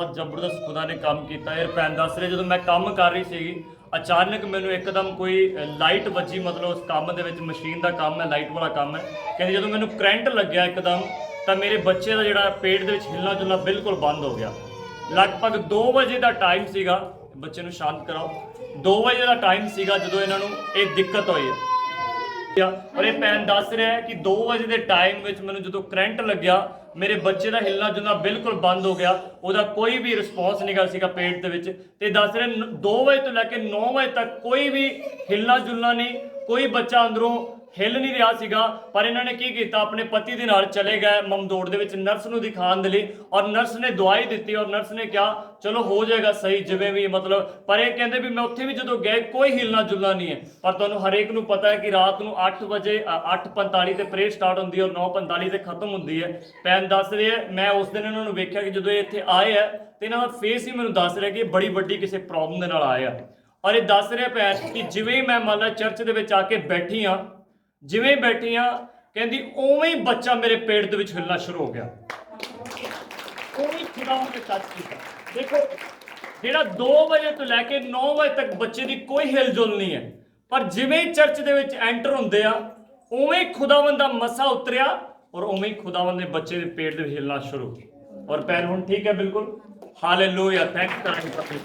ਬਹੁਤ ਜ਼ਬਰਦਸਤ ਖੁਦਾ ਨੇ ਕੰਮ ਕੀਤਾ ਯਾਰ ਭੈਣ ਦੱਸ ਰਹੀ, ਜਦੋਂ ਮੈਂ ਕੰਮ ਕਰ ਰਹੀ ਸੀਗੀ, ਅਚਾਨਕ ਮੈਨੂੰ ਇੱਕਦਮ ਕੋਈ ਲਾਈਟ ਵੱਜੀ, ਮਤਲਬ ਉਸ ਕੰਮ ਦੇ ਵਿੱਚ ਮਸ਼ੀਨ ਦਾ ਕੰਮ ਹੈ, ਲਾਈਟ ਵਾਲਾ ਕੰਮ ਹੈ। ਕਹਿੰਦੇ ਜਦੋਂ ਮੈਨੂੰ ਕਰੰਟ ਲੱਗਿਆ ਇੱਕਦਮ, ਤਾਂ ਮੇਰੇ ਬੱਚੇ ਦਾ ਜਿਹੜਾ ਪੇਟ ਦੇ ਵਿੱਚ ਹਿੱਲਣਾ ਜੁਲਣਾ ਬਿਲਕੁਲ ਬੰਦ ਹੋ ਗਿਆ। ਲਗਭਗ 2 ਵਜੇ ਦਾ ਟਾਈਮ ਸੀਗਾ, ਬੱਚੇ ਨੂੰ ਸ਼ਾਂਤ ਕਰਾਓ। 2 ਵਜੇ ਦਾ ਟਾਈਮ ਸੀਗਾ ਜਦੋਂ ਇਹਨਾਂ ਨੂੰ ਇਹ ਦਿੱਕਤ ਹੋਈ ਔਰ ਇਹ ਭੈਣ ਦੱਸ ਰਿਹਾ ਹੈ ਕਿ 2 ਵਜੇ ਦੇ ਟਾਈਮ ਵਿੱਚ ਮੈਨੂੰ ਜਦੋਂ ਕਰੰਟ ਲੱਗਿਆ, ਮੇਰੇ ਬੱਚੇ ਦਾ ਹਿੱਲਣਾ ਜੁਲਣਾ ਬਿਲਕੁਲ ਬੰਦ ਹੋ ਗਿਆ। ਉਹਦਾ ਕੋਈ ਵੀ ਰਿਸਪੌਂਸ ਨਹੀਂ ਗਾ ਸੀਗਾ ਪੇਟ ਦੇ ਵਿੱਚ। ਤੇ ਦੱਸ ਰਿਹਾ 2 ਵਜੇ ਤੋਂ ਲੈ ਕੇ 9 ਵਜੇ ਤੱਕ ਕੋਈ ਵੀ ਹਿੱਲਣਾ ਜੁਲਣਾ ਨਹੀਂ ਕੋਈ ਬੱਚਾ ਅੰਦਰੋਂ ਹਿੱਲ ਨਹੀਂ ਰਿਹਾ ਸੀਗਾ ਪਰ ਇਹਨਾਂ ਨੇ ਕੀ ਕੀਤਾ? ਆਪਣੇ ਪਤੀ ਦੇ ਨਾਲ ਚਲੇ ਗਏ ਮਮਦੋੜ ਦੇ ਵਿੱਚ ਨਰਸ ਨੂੰ ਦਿਖਾਉਣ ਦੇ ਲਈ ਔਰ ਨਰਸ ਨੇ ਦਵਾਈ ਦਿੱਤੀ ਔਰ ਨਰਸ ਨੇ ਕਿਹਾ ਚਲੋ ਹੋ ਜਾਏਗਾ ਸਹੀ ਜਿਵੇਂ ਵੀ ਮਤਲਬ। ਪਰ ਇਹ ਕਹਿੰਦੇ ਵੀ ਮੈਂ ਉੱਥੇ ਵੀ ਜਦੋਂ ਗਏ ਕੋਈ ਹਿਲਣਾ ਜੁਲਣਾ ਨਹੀਂ ਹੈ। ਪਰ ਤੁਹਾਨੂੰ ਹਰੇਕ ਨੂੰ ਪਤਾ ਹੈ ਕਿ ਰਾਤ ਨੂੰ 8 ਵਜੇ ਅ, 8:45 ਤੇ ਪ੍ਰੇਅਰ ਸਟਾਰਟ ਹੁੰਦੀ ਹੈ ਔਰ 9:45 ਤੇ ਖਤਮ ਹੁੰਦੀ ਹੈ। ਪੈਨ ਦੱਸ ਰਹੀ ਹੈ ਮੈਂ ਉਸ ਦਿਨ ਇਹਨਾਂ ਨੂੰ ਵੇਖਿਆ ਕਿ ਜਦੋਂ ਇਹ ਇੱਥੇ ਆਏ ਆ ਤੇ ਇਹਨਾਂ ਦਾ ਫੇਸ ਹੀ ਮੈਨੂੰ ਦੱਸ ਰਿਹਾ ਕਿ ਬੜੀ ਵੱਡੀ ਕਿਸੇ ਪ੍ਰੋਬਲਮ ਦੇ ਨਾਲ ਆਏ ਆ। ਔਰ ਇਹ ਦੱਸ ਰਿਹਾ ਪੈਨ ਕਿ ਜਿਵੇਂ ਮੈਂ ਮੰਨ ਲਾ ਚਰਚ ਦੇ ਵਿੱਚ ਆ ਕੇ ਬੈਠੀ ਆ ਜਿਵੇਂ ਹੀ ਬੈਠੀ ਆ ਕਹਿੰਦੀ ਉਵੇਂ ਹੀ ਬੱਚਾ ਮੇਰੇ ਪੇਟ ਦੇ ਵਿੱਚ ਹਿੱਲਣਾ ਸ਼ੁਰੂ ਹੋ ਗਿਆ। ਉਵੇਂ ਖੁਦਾਵੰਦ ਨੇ ਟੱਚ ਕੀਤਾ। ਦੇਖੋ, ਜਿਹੜਾ 2 ਵਜੇ ਤੋਂ ਲੈ ਕੇ 9 ਵਜੇ ਤੱਕ ਬੱਚੇ ਦੀ ਕੋਈ ਹਿਲਜੁਲ ਨਹੀਂ ਹੈ। ਪਰ ਜਿਵੇਂ ਚਰਚ ਦੇ ਵਿੱਚ ਐਂਟਰ ਹੁੰਦੇ ਆ, ਉਵੇਂ ਹੀ ਖੁਦਾਵੰਦ ਦਾ ਮਸਾ ਉਤਰਿਆ ਔਰ ਉਵੇਂ ਹੀ ਖੁਦਾਵੰਦ ਨੇ ਬੱਚੇ ਦੇ ਪੇਟ ਦੇ ਵਿੱਚ ਹਿੱਲਣਾ ਸ਼ੁਰੂ ਔਰ ਪੈਰ ਹੁਣ ਠੀਕ ਹੈ ਬਿਲਕੁਲ। Hallelujah thank you